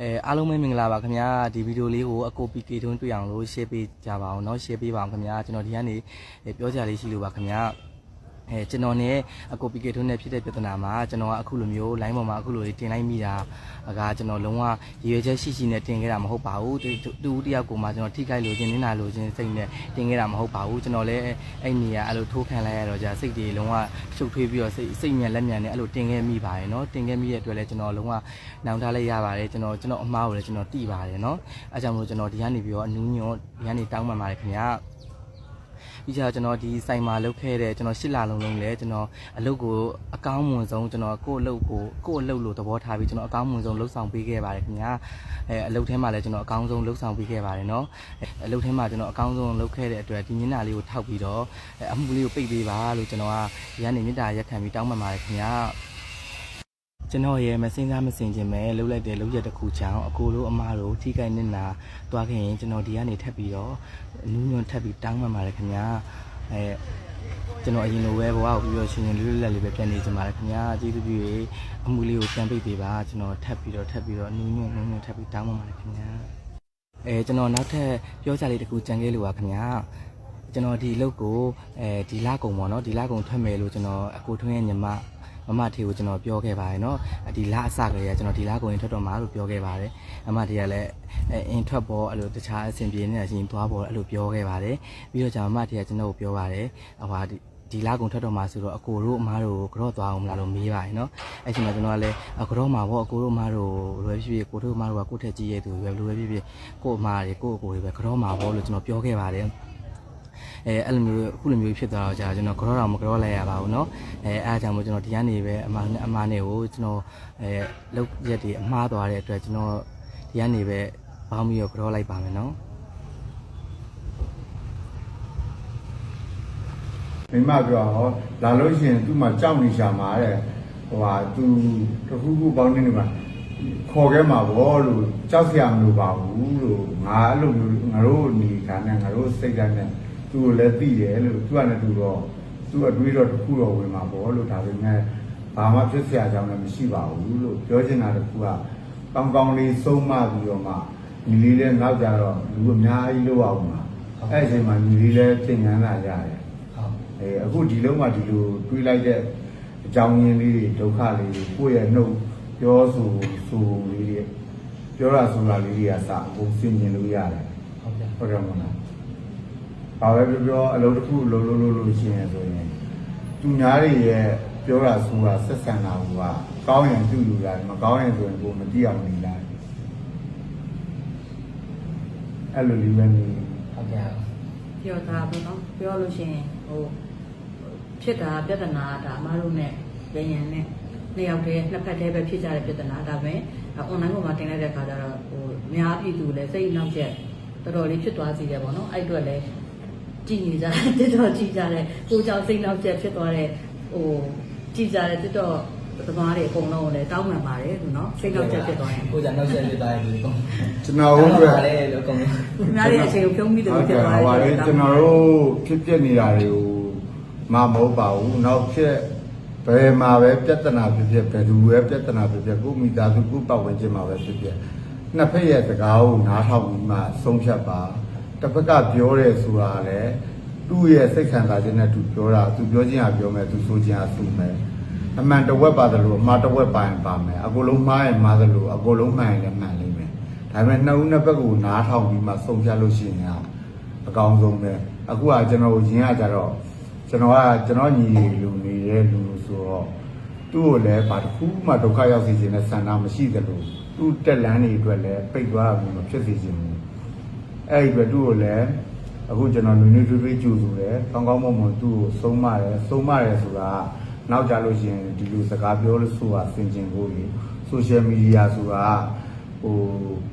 အဲအားလုံးပဲမင်္ဂလာပါခင်ဗျာဒီဗီဒီယိုလေးကိုအကို PK ထွန်းတွေ့အောင်လို့ share ပေးကြပါအောင်เนาะ share ပေးပါအောင်ခင်ဗျာကျွန်တော်ဒီကနေပြောကြလေးရှိလို့ပါခင်ဗျာ အဲကျွန်တော်နဲ့အကို PK ထွန်းနဲ့ဖြစ်တဲ့ပြဿနာမှာကျွန်တော်ကအခုလိုမျိုး line ပေါ်မှာအခုလိုလေးတင်လိုက်မိတာကကျွန်တော်လုံးဝရည်ရွယ်ချက်ရှိရှိနဲ့တင်ခဲ့တာမဟုတ်ပါဘူးတူတူတယောက်ကိုမှကျွန်တော်ထိခိုက်လို့ခြင်းနင်းနာလို့ခြင်းစိတ်နဲ့တင်ခဲ့တာမဟုတ်ပါဘူးကျွန်တော်လည်းအဲ့နေရအဲ့လိုထိုးခံလိုက်ရတော့じゃစိတ်တွေလုံးဝရှုပ်ထွေးပြီးတော့စိတ်စိတ်မြန်လက်မြန်နဲ့အဲ့လိုတင်ခဲ့မိပါတယ်เนาะတင်ခဲ့မိတဲ့အတွက်လည်းကျွန်တော်လုံးဝနောင်တလိုက်ရပါတယ်ကျွန်တော်ကျွန်တော်အမားကိုလည်းကျွန်တော်တိပါတယ်เนาะအဲကြောင့်မလို့ကျွန်တော်ဒီကနေပြီးတော့အနူးညွတ်ဒီကနေတောင်းပန်ပါတယ်ခင်ဗျာ ပြီးကြတော့ကျွန်တော်ဒီဆိုင်မှာလုပ်ခဲ့တဲ့ကျွန်တော်ရှစ်လလုံးလုံးလဲကျွန်တော်အလုပ်ကိုအကောင်းမွန်ဆုံးကျွန်တော်ကိုယ့်အလုပ်ကိုကိုယ့်အလုပ်လို့သဘောထားပြီးကျွန်တော်အကောင်းမွန်ဆုံးလုပ်ဆောင်ပေးခဲ့ပါတယ်ခင်ဗျာအဲအလုပ်ထဲမှာလည်းကျွန်တော်အကောင်းဆုံးလုပ်ဆောင်ပေးခဲ့ပါတယ်เนาะအလုပ်ထဲမှာကျွန်တော်အကောင်းဆုံးလုပ်ခဲ့တဲ့အတွက်ဒီမျက်နှာလေးကိုထောက်ပြီးတော့အမှုလေးကိုပိတ်ပေးပါလို့ကျွန်တော်ကဒီကနေမေတ္တာရက်ခံပြီးတောင်းပန်ပါတယ်ခင်ဗျာ ကျွန်တော်ရဲ့မစင်စားမစင်ခြင်းပဲလှုပ်လိုက်တဲ့လှုပ်ရက်တစ်ခုချောင်းအကိုတို့အမတို့ထိခိုက်နေတာတွားခဲ့ရင်ကျွန်တော်ဒီကနေထပ်ပြီးတော့အနူးညွန့်ထပ်ပြီးတောင်းပန်ပါတယ်ခင်ဗျာအဲကျွန်တော်အရင်လိုပဲဘဝကိုပြီးတော့ရှင်ရှင်လွတ်လပ်လေးပဲပြန်နေကြပါရခင်ဗျာကျေးဇူးပြု၍အမှုလေးကိုပြန်ပိတ်ပေးပါကျွန်တော်ထပ်ပြီးတော့ထပ်ပြီးတော့အနူးညွန့်နူးညွန့်ထပ်ပြီးတောင်းပန်ပါတယ်ခင်ဗျာအဲကျွန်တော်နောက်ထပ်ပြောချလေးတစ်ခုကြံခဲ့လို့ပါခင်ဗျာကျွန်တော်ဒီအလုပ်ကိုအဲဒီလကုံပေါ့နော်ဒီလကုံထွက်မယ်လို့ကျွန်တော်အကိုထွန်းရဲ့ညီမ မမထေကိုကျွန်တော်ပြောခဲ့ပါတယ်နော်ဒီလအစကလေးကကျွန်တော်ဒီလကိုရင်ထွက်တော့မှာလို့ပြောခဲ့ပါတယ်အမထေကလည်းအင်ထွက်ပေါ်အဲ့လိုတခြားအဆင်ပြေနေတာရှင်သွားပေါ်အဲ့လိုပြောခဲ့ပါတယ်ပြီးတော့ကျွန်တော်မမထေကကျွန်တော်ကိုပြောပါတယ်ဟိုဟာဒီဒီလာကုန်ထွက်တော့မှာဆိုတော့အကိုတို့အမားတို့ကတော့သွားအောင်မလားလို့မေးပါတယ်နော်အဲ့ချိန်မှာကျွန်တော်ကလည်းကတော့မှာပေါ့အကိုတို့အမားတို့လွယ်ဖြစ်ဖြစ်ကိုတို့အမားတို့ကကိုထက်ကြီးရဲ့သူလွယ်လွယ်ဖြစ်ဖြစ်ကိုအမားတွေကိုအကိုတွေပဲကတော့မှာပေါ့လို့ကျွန်တော်ပြောခဲ့ပါတယ် အဲအဲ့လိုမျိုးအခုလိုမျိုးဖြစ်သွားတော့ကြာကျွန်တော်ကြောတော့မကြောလိုက်ရပါဘူးเนาะအဲအားကြောင့်မို့ကျွန်တော်ဒီကနေပဲအမအမနဲ့ကိုကျွန်တော်အဲလောက်ရက်တွေအမှားသွားတဲ့အတွက်ကျွန်တော်ဒီကနေပဲဘောင်းပြီးတော့ကြောလိုက်ပါမယ်เนาะ မိမပြောဟောလာလို့ရှိရင်သူ့မှာကြောက်နေရှာမှာတဲ့ဟိုဟာသူတခုခုပေါင်းနေနေမှာခေါ်ခဲ့မှာဗောလို့ကြောက်စရာမလိုပါဘူးလို့ငါအဲ့လိုမျိုးငါတို့နေခံနဲ့ငါတို့စိတ်ဓာတ်နဲ့ သူ့ကိုလည်းသိတယ်လို့သူကလည်းသူတော့သူ့အတွေးတော့တစ်ခုတော့ဝင်မှာပေါ့လို့ဒါပေမဲ့ဘာမှဖြစ်စရာအကြောင်းလည်းမရှိပါဘူးလို့ပြောချင်တာတစ်ခုကကောင်းကောင်းလေးဆုံးမပြီးတော့မှညီလေးလည်းနောက်ကြတော့လူအများကြီးလောက်အောင်မှာအဲ့အချိန်မှာညီလေးလည်းသင်ခန်းလာရတယ်အဲအခုဒီလုံးမှဒီလိုတွေးလိုက်တဲ့အကြောင်းရင်းလေးတွေဒုက္ခလေးတွေကိုယ့်ရဲ့နှုတ်ပြောဆိုဆိုလေးတွေပြောရဆိုတာလေးတွေကစအကုန်စင်ကျင်လို့ရတယ်ဟုတ်ကဲ့ဟုတ်တယ်မလား ဘာပဲပြောပြောအလုပ်တစ်ခုလုံးလုံးလုံးလို့ရှိရင်ဆိုရင်သူများတွေရဲ့ပြောတာဆိုတာဆက်ဆံတာကကောင်းရင်သူ့လူရတယ်မကောင်းရင်ဆိုရင်ကိုယ်မတိအောင်နေလိုက်အဲ့လိုလေးပဲနေဟုတ်ကဲ့ပြောတာပေါ့နော်ပြောလို့ရှိရင်ဟိုဖြစ်တာပြဿနာဒါအမားတို့နဲ့ရရင်နဲ့နှစ်ယောက်တည်းနှစ်ဖက်တည်းပဲဖြစ်ကြတဲ့ပြဿနာဒါပဲအွန်လိုင်းပေါ်မှာတင်လိုက်တဲ့ခါကျတော့ဟိုအများပြည်သူလည်းစိတ်နောက်ကျတော်တော်လေးဖြစ်သွားစီတယ်ပေါ့နော်အဲ့အတွက်လည်း ကြည်နေကြတယ်တော်တော်ကြည်ကြတယ်ကိုကြောင့်စိတ်နောက်ကျဖြစ်သွားတဲ့ဟိုကြည်ကြတယ်တော်တော်သမားတွေအကုန်လုံးကိုလည်းတောင်းပန်ပါတယ်လို့နော်စိတ်နောက်ကျဖြစ်သွားရင်ကိုကြနောက်ဆက်ပြသွားရင်ဒီကောင်ကျွန်တော်တို့ကပါတယ်လို့ကောင်ခင်ဗျားတွေအချိန်ကိုဖြုံးပြီးတယ်ဟုလို့တ်ဖြစ်ကဲ့သွားဟောပါလေတယ်ကျွန်တော်တို့ဖြစ်ပြနေတာတွေကိုမမဟုတ်ပါဘူးနောက်ဖြစ်ဘယ်မှာပဲပြဿနာဖြစ်ဖြစ်ဘယ်သူပဲပြဿနာဖြစ်ဖြစ်ကိုယ့်မိသားစုကိုယ့်ပတ်ဝန်းကျင်မှာပဲဖြစ်ဖြစ်နှစ်ဖက်ရဲ့စကားကိုနားထောင်ပြီးမှဆုံးဖြတ်ပါ တစ်ဖက်ကပြောရဲဆိုတာလည်းသူ့ရဲ့စိတ်ခံစားခြင်းနဲ့သူပြောတာသူပြောခြင်းဟာပြောမယ်သူဆိုခြင်းဟာဆိုမယ်အမှန်တစ်ဝက်ပါတယ်လို့အမှားတစ်ဝက်ပါရင်ပါမယ်အကုန်လုံးမှားရင်မှားတယ်လို့အကုန်လုံးမှန်ရင်လည်းမှန်လိမ့်မယ်ဒါပေမဲ့နှစ်ဦးနှစ်ဘက်ကိုနားထောင်ပြီးမှဆုံးဖြတ်လို့ရှိရင်ဟာအကောင်းဆုံးပဲအခုကကျွန်တော်ရင်းရကြတော့ကျွန်တော်ကကျွန်တော်ညီလူနေတဲ့လူဆိုတော့သူ့ကိုလည်းဘာတစ်ခုမှဒုက္ခရောက်စေခြင်းနဲ့ဆန္ဒမရှိသလိုသူ့တက်လန်းတွေအတွက်လည်းပိတ်သွားမှုမဖြစ်စေခြင်းဘူး အဲ့ဒီအတွက်သူ့ကိုလည်းအခုကျွန်တော်နွေနွေထွေးထွေးကြိုဆိုတယ်ကောင်းကောင်းမွန်မွန်သူ့ကိုဆုံးမတယ်ဆုံးမတယ်ဆိုတာကနောက်ကြလို့ရှိရင်ဒီလိုစကားပြောလို့ဆိုတာဆင်ခြင်ဖို့လေဆိုရှယ်မီဒီယာဆိုတာကဟို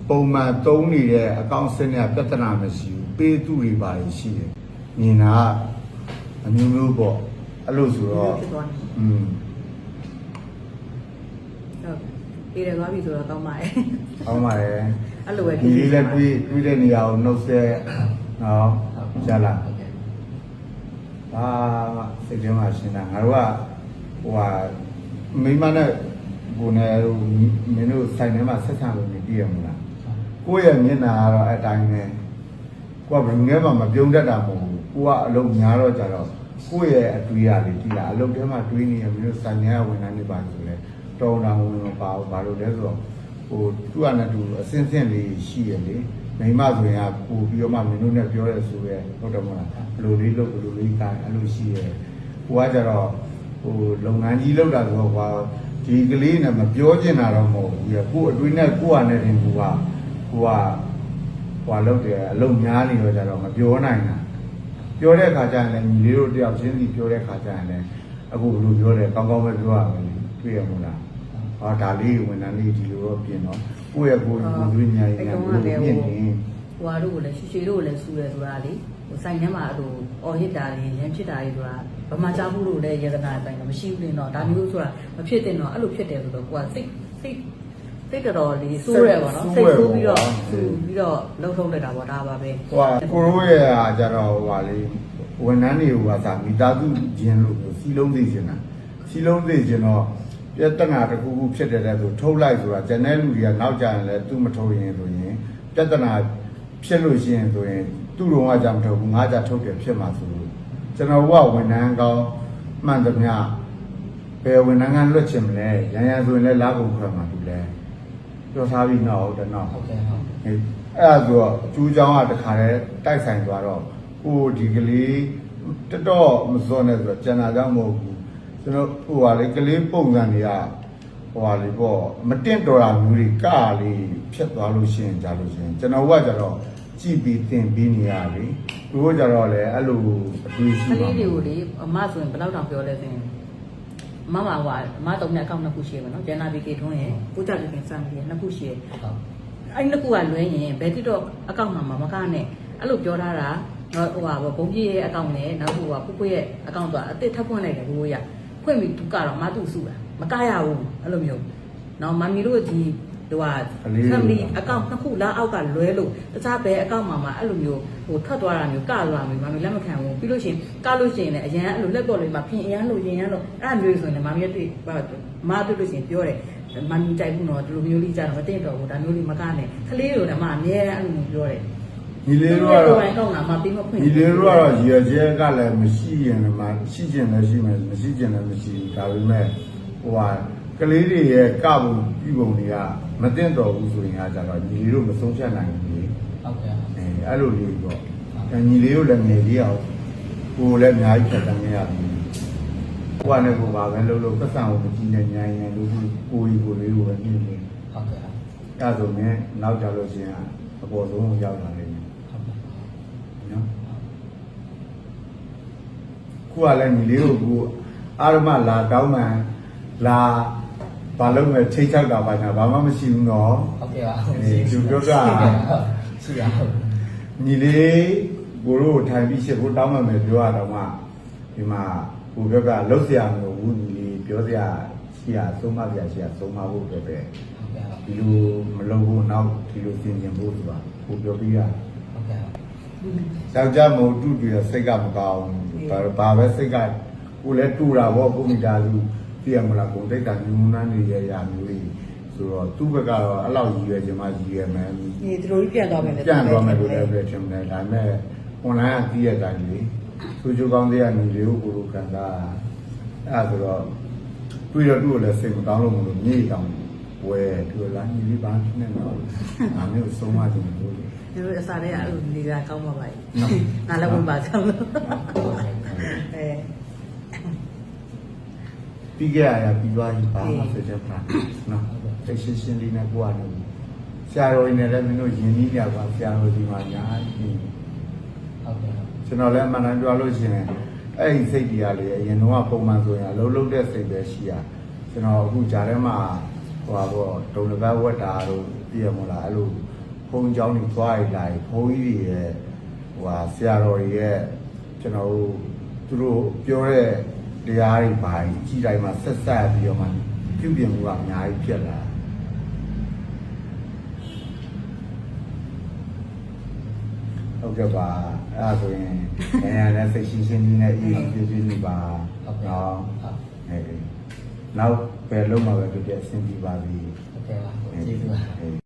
ပုံမှန်သုံးနေတဲ့အကောင့်စနစ်ကပြဿနာမရှိဘူးပေးသူတွေပါရှိတယ်မြင်တာကအမျိုးမျိုးပေါ့အဲ့လိုဆိုတော့ဖြစ်သွားတယ်อืมဟုတ် ပြေးတယ်သွားပြီဆိုတော့ကောင်းပါတယ်အောင်းပါတယ်အဲ့လိုပဲဒီလေးလည်းတွေးတွေးတဲ့နေရာကိုနှုတ်ဆက်နော်ကြားလားဟုတ်ကဲ့အာစိတ်ထဲမှာရှင်းတာငါတို့ကဟိုဟာမိမနဲ့ဘကိုနဲ့မင်းတို့ဆိုင်ထဲမှာဆက်ဆံလို့နေပြရမလားကိုယ့်ရဲ့မျက်နှာကတော့အတိုင်းပဲကိုကဘယ်ငယ်မှမပြုံးတတ်တာမဟုတ်ဘူးကိုကအလုံးများတော့ကြတော့ကိုယ့်ရဲ့အတွေးရလေးကြည့်လာအလုံးထဲမှာတွေးနေရမင်းတို့ဆိုင်ထဲကဝန်ထမ်းတွေပါဆိုလဲ တော်တော်ဝင်မပါဘူးဘာလို့လဲဆိုတော့ဟိုသူ့အနဲ့သူအစင်းစင်းလေးရှိရလေမိမဆိုရင်ကပို့ပြီးတော့မှမင်းတို့နဲ့ပြောရဲဆိုရဲဟုတ်တယ်မလားဘယ်လိုလေးလုပ်ဘယ်လိုလေးကိုင်းအဲ့လိုရှိရဲကိုကကြတော့ဟိုလုပ်ငန်းကြီးလောက်တာဆိုတော့ကွာဒီကလေးနဲ့မပြောချင်တာတော့မဟုတ်ဘူးပြကို့အတွင်းနဲ့ကို့ဟာနဲ့တင်ကူကကိုကဟွာလောက်တယ်အလုံးများနေတော့ကြတော့မပြောနိုင်တာပြောတဲ့ခါကျရင်လည်းညီလေးတို့တယောက်ချင်းစီပြောတဲ့ခါကျရင်လည်းအခုဘယ်လိုပြောတယ်ကောင်းကောင်းပဲပြောရမယ်တွေ့ရမို့လား ဟောဒါလေးဝန်ထမ်းလေးဒီလိုတော့ပြင်တော့ကိုယ့်ရဲ့ကိုယ်ကိုယ်တွင်းညာရင်လည်းဘယ်လိုပြင်နေဟိုဟာတို့ကိုလည်းရွှေရွှေတို့ကိုလည်းစူတယ်ဆိုတာလေဟိုဆိုင်ထဲမှာအတူအော်ဟစ်တာတွေရမ်းဖြစ်တာတွေဆိုတာဗမာချဘူးလို့လည်းယေဒနာအတိုင်းတော့မရှိဘူးလေတော့ဒါမျိုးဆိုတာမဖြစ်တင်တော့အဲ့လိုဖြစ်တယ်ဆိုတော့ကိုကစိတ်စိတ်စိတ်တော်တော်လေးစိုးရဲပါတော့စိတ်ဆိုးပြီးတော့စူပြီးတော့လှုပ်ထုံးလိုက်တာပေါ့ဒါပါပဲဟိုကကိုရိုးရဲ့ဟာကြတော့ဟိုပါလေဝန်ထမ်းတွေကသာမိသားစုချင်းလို့စီလုံးသိချင်တာစီလုံးသိချင်တော့ ပြဿနာတစ်ခုခုဖြစ်တယ်တဲ့ဆိုထုတ်လိုက်ဆိုတာကျန်တဲ့လူတွေကနောက်ကြရင်လည်းသူ့မထုတ်ရင်ဆိုရင်ပြဿနာဖြစ်လို့ရှိရင်ဆိုရင်သူ့တော်ကကြောင့်မထုတ်ဘူးငါကြထုတ်တယ်ဖြစ်မှာဆိုလို့ကျွန်တော်ကဝန်ထမ်းကောင်းမှန်သမျှဘယ်ဝန်ထမ်းကလွတ်ချင်မလဲရန်ရန်ဆိုရင်လည်းလာကုန်ခွဲမှာသူလည်းပြောထားပြီးတော့ဟုတ်တယ်နော်ဟုတ်ကဲ့ဟုတ်အဲ့ဒါဆိုတော့အကျိုးကြောင့်ကတခါတည်းတိုက်ဆိုင်သွားတော့ဟိုဒီကလေးတတော်မစွန့်နဲ့ဆိုတော့ကျန်တာကြောင့်မဟုတ်ဘူး ကျွန်တော်ဟိုဟာလေကလေးပုံစံတွေကဟိုဟာလေပေါ့မတင့်တော်တာမျိုးတွေကလေးဖြစ်သွားလို့ရှိရင်ကြာလို့ရှိရင်ကျွန်တော်ကကြတော့ကြည်ပြီးတင်ပြီးနေရလေသူတို့ကြတော့လေအဲ့လိုအတွေးရှိကပါလေးဘူးတွေကိုလေအမဆိုရင်ဘယ်တော့တောင်ပြောလဲဆိုရင်မမဟွာအမတုံးနဲ့အကောင့်နှစ်ခုရှိရမယ်နော်ဂျန်နာဘီကေထွန်းရဲ့ကိုကြပြည်စံပြီးနှစ်ခုရှိရဟုတ်အဲ့နှစ်ခုကလွဲရင်ဘယ်တိတော့အကောင့်မှာမကနဲ့အဲ့လိုပြောထားတာဟိုဟာဘုံကြီးရဲ့အကောင့်နဲ့နောက်ဟိုဟာဖူဖူရဲ့အကောင့်တော့အစ်စ်ထပ်ဖွင့်လိုက်တယ်ဘိုးရ ဖွင့်ပြီးသူကတော့မသူ့စုတာမကရဘူးအဲ့လိုမျိုးနော်မမီတို့ဒီဟိုဟာ family အကောင့်နှစ်ခုလားအောက်ကလွဲလို့တခြားဘယ်အကောင့်မှာမှအဲ့လိုမျိုးဟိုထွက်သွားတာမျိုးကသွားမျိုးမမီလက်မခံဘူးပြီးလို့ရှိရင်ကလို့ရှိရင်လည်းအရန်အဲ့လိုလက်ပေါ်လေးမှာပြင်အရန်လို့ရင်ရန်လို့အဲ့လိုမျိုးဆိုရင်လည်းမမီရဲ့တိမတွေ့လို့ရှိရင်ပြောတယ်မမီတိုက်ဘူးနော်ဒီလိုမျိုးလေးကြတော့မတင့်တော့ဘူးဒါမျိုးလေးမကနဲ့ကလေးတွေတော့မှအများအဲ့လိုမျိုးပြောတယ် ညီလေးတို့ကတော့ဘယ်ကောင်းတာမှပြီးမဖွင့်ဒီလေးတို့ကတော့ရည်ရွယ်ချက်ကလည်းမရှိရင်လည်းမရှိကျင်လည်းရှိမယ်မရှိကျင်လည်းမရှိဘူးဒါပေမဲ့ဟိုဟာကလေးတွေရဲ့ကပုံပြုပုံတွေကမတင်တော်ဘူးဆိုရင်ကကြတော့ညီလေးတို့မဆုံးဖြတ်နိုင်ဘူးလေဟုတ်ကဲ့အဲအဲ့လိုလေးပေါ့အဲညီလေးတို့လည်းငယ်လေးအောင်ကိုယ်လည်းအများကြီးဖြတ်တန်းနေရပြီကိုကလည်းကိုပါပဲလို့လို့ပတ်စံကိုမကြည့်နဲ့ညာရင်လို့ကိုကြီးကိုလေးကိုပဲနေနေဟုတ်ကဲ့အဲ့ဆိုရင်နောက်ကြလို့ရှိရင်အပေါ်ဆုံးရောက်လာတယ် ဟုတ်ကဲ့ နော် ခုကလည်းညီလေးကိုကူအာရမလာတောင်းမှန်လာဘာလို့မဲ့ထိတ်ချောက်တာပါညာဘာမှမရှိဘူးနော် ဟုတ်ကဲ့ပါ အေးသူပြောတာ ရှိရဟုတ် ညီလေးကိုတို့ထိုင်ပြီးရှစ်ကိုတောင်းမှန်မယ်ပြောရတော့မှဒီမှာကိုပြောကလှုပ်เสียမလို့ဘူးညီလေးပြောเสียရှိရသုံးမပြရှိရသုံးမဖို့ပဲပဲ ဟုတ်ကဲ့ ဒီလိုမလုပ်ဘူးနောက်ဒီလိုပြင်ကျင်ဖို့ဆိုတာကိုပြောပြီးရ ဟုတ်ကဲ့ ယောက်ျားမဟုတ်တူတူရစိတ်ကမကောင်းဘူးဘာဘာပဲစိတ်ကကိုလည်းတူတာပေါ့ကိုမိသားစုပြရမလားကိုတိတ်တာညူနန်းနေရရမျိုးလေးဆိုတော့သူ့ဘက်ကတော့အဲ့လောက်ရည်ရွယ်ချင်မှရည်ရွယ်မယ်ဒီသူတို့ကြီးပြန်သွားမယ်လေပြန်သွားမယ်လို့လည်းပဲထင်တယ်ဒါပေမဲ့ online ကပြီးရတိုင်းလေသူချိုးကောင်းတဲ့ညီလေးကိုကိုလိုခံစားအဲ့ဒါဆိုတော့တွေ့တော့သူ့ကိုလည်းစိတ်မကောင်းလို့မလို့မြေတောင်ဝဲသူလားညီလေးဘာဖြစ်နေတော့အမေကိုဆုံးမတယ်လို့ ဒီလိုအစားတွေကအဲ့လိုနေတာကောင်းပါပါငါလည်းဝင်ပါကောင်းလို့အဲပြီးခဲ့ရပြီးသွားပြီဘာမှဆက်ချက်ပါနော်တိတ်ရှင်းရှင်းလေးနဲ့ကိုရတယ်ဆရာတော်ကြီးနဲ့လည်းမင်းတို့ယဉ်နီးကြပါဆရာတော်ဒီမှာညာကြီးဟုတ်ကဲ့ကျွန်တော်လည်းအမှန်တမ်းပြောလို့ရှိရင်အဲ့ဒီစိတ်တရားလေးအရင်တော့ပုံမှန်ဆိုရင်အလုံးလုံးတဲ့စိတ်ပဲရှိရကျွန်တော်အခုဂျာထဲမှာဟိုပါပေါ့ဒုံလဘဝက်တာတို့ပြည့်မလားအဲ့လို ဘုံကြောင်းတွေသွားရလာရင်ဘုံကြီးတွေရဲ့ဟိုဟာဆရာတော်တွေရဲ့ကျွန်တော်တို့သူတို့ပြောတဲ့တရားတွေပါကြီးတိုင်းမှာဆက်ဆက်ပြီးတော့မှပြုပြင်မှုကအများကြီးဖြစ်လာဟုတ်ကဲ့ပါအဲ့ဒါဆိုရင်ခင်ဗျားလည်းစိတ်ရှင်းရှင်းလေးနဲ့အေးအေးပြေးပြေးနေပါဟုတ်ကဲ့ဟုတ်ဟဲ့နောက်ပဲလုံးမှာပဲဖြစ်ဖြစ်အဆင်ပြေပါပြီဟုတ်ကဲ့ပါကျေးဇူးပါ